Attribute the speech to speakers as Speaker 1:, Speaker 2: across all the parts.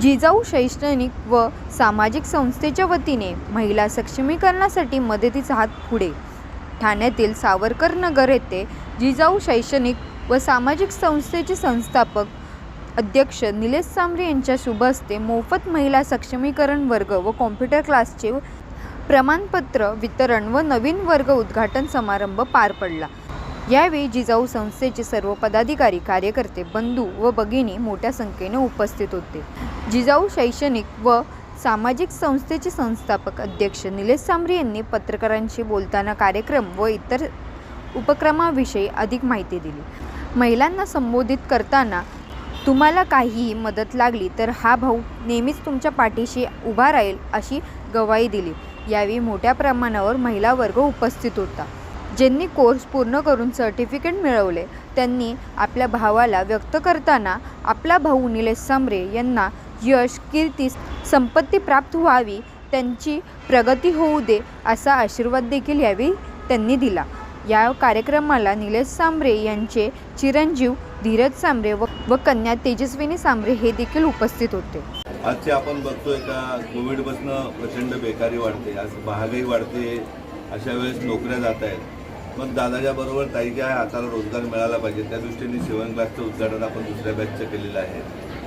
Speaker 1: जिजाऊ शैक्षणिक व सामाजिक संस्थेच्या वतीने महिला सक्षमीकरणासाठी मदतीचा हात पुढे. ठाण्यातील सावरकर नगर येथे जिजाऊ शैक्षणिक व सामाजिक संस्थेचे संस्थापक अध्यक्ष निलेश सांबरे यांच्या शुभ हस्ते मोफत महिला सक्षमीकरण वर्ग व कॉम्प्युटर क्लासचे प्रमाणपत्र वितरण व नवीन वर्ग उद्घाटन समारंभ पार पडला. यावेळी जिजाऊ संस्थेचे सर्व पदाधिकारी कार्यकर्ते बंधू व भगिनी मोठ्या संख्येने उपस्थित होते. जिजाऊ शैक्षणिक व सामाजिक संस्थेचे संस्थापक अध्यक्ष निलेश सांबरे यांनी पत्रकारांशी बोलताना कार्यक्रम व इतर उपक्रमाविषयी अधिक माहिती दिली. महिलांना संबोधित करताना तुम्हाला काहीही मदत लागली तर हा भाऊ नेहमीच तुमच्या पाठीशी उभा राहील अशी गवाही दिली. यावेळी मोठ्या प्रमाणावर महिला वर्ग उपस्थित होता. ज्यांनी कोर्स पूर्ण करून सर्टिफिकेट मिळवले त्यांनी आपल्या भावाला व्यक्त करताना आपला भाऊ निलेश सांबरे यांना यश कीर्ती संपत्ती प्राप्त व्हावी त्यांची प्रगती होऊ दे असा आशीर्वाद देखील यावेळी त्यांनी दिला. या कार्यक्रमाला निलेश सांबरे यांचे चिरंजीव धीरज सांबरे व व कन्या तेजस्विनी सांबरे हे देखील उपस्थित होते.
Speaker 2: आजचे आपण बघतोय का कोविडपासून प्रचंड बेकारी वाढते. आज महागाई वाढते अशा वेळेस नोकऱ्या जात आहेत मग दादाच्या बरोबर ताईच्या हाताला रोजगार मिळाला पाहिजे. त्या दृष्टीने शिवण क्लासचं उद्घाटन आपण दुसऱ्या बॅचचं केलेलं आहे.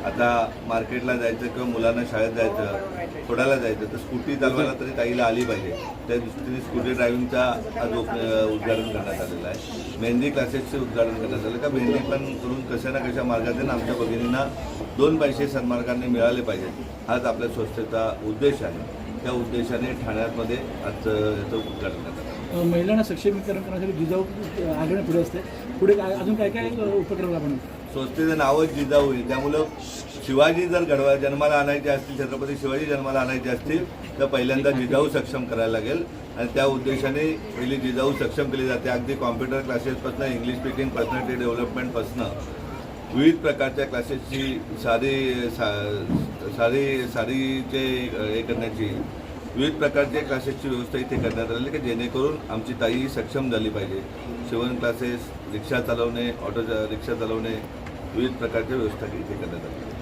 Speaker 2: आता मार्केटला जायचं किंवा मुलांना शाळेत जायचं सोडायला जायचं तर स्कूटी चालवायला तरी ताईला आली पाहिजे. त्या दृष्टीने स्कूटी ड्रायव्हिंगचा आज उद्घाटन करण्यात आलेलं आहे. मेहंदी क्लासेसचे उद्घाटन करण्यात आलं का मेहंदी पण करून कशा ना कशा मार्गातून आमच्या भगिनींना दोन पैसे सन्मार्गाने मिळाले पाहिजेत. हाच आपल्या संस्थेचा उद्देश आहे. त्या उद्देशाने ठाण्यामध्ये आज याचं उद्घाटन करण्यात आलं.
Speaker 3: महिलांना सक्षमीकरण करण्यासाठी जिजाऊ आग्रह पुढे असते. पुढे काय अजून काय काय उपक्रम आपण
Speaker 2: संस्थेचं नावच जिजाऊ आहे. त्यामुळं शिवाजी जर घडवा जन्माला आणायचे असतील छत्रपती शिवाजी जन्माला आणायचे असतील तर पहिल्यांदा जिजाऊ सक्षम करायला लागेल. आणि त्या उद्देशाने पहिली जिजाऊ सक्षम केली जाते. अगदी कॉम्प्युटर क्लासेसपासून इंग्लिश स्पीकिंग पर्सनॅलिटी डेव्हलपमेंटपासून विविध प्रकारच्या क्लासेसची सारी सा सारी सारीचे हे करण्याची विविध प्रकारचे क्लासेसची व्यवस्था इथे करण्यात आलेली की जेणेकरून आमची ताई सक्षम झाली पाहिजे. शिवण क्लासेस रिक्षा चालवणे ऑटो रिक्षा चालवणे विविध प्रकारच्या व्यवस्था इथे करण्यात आली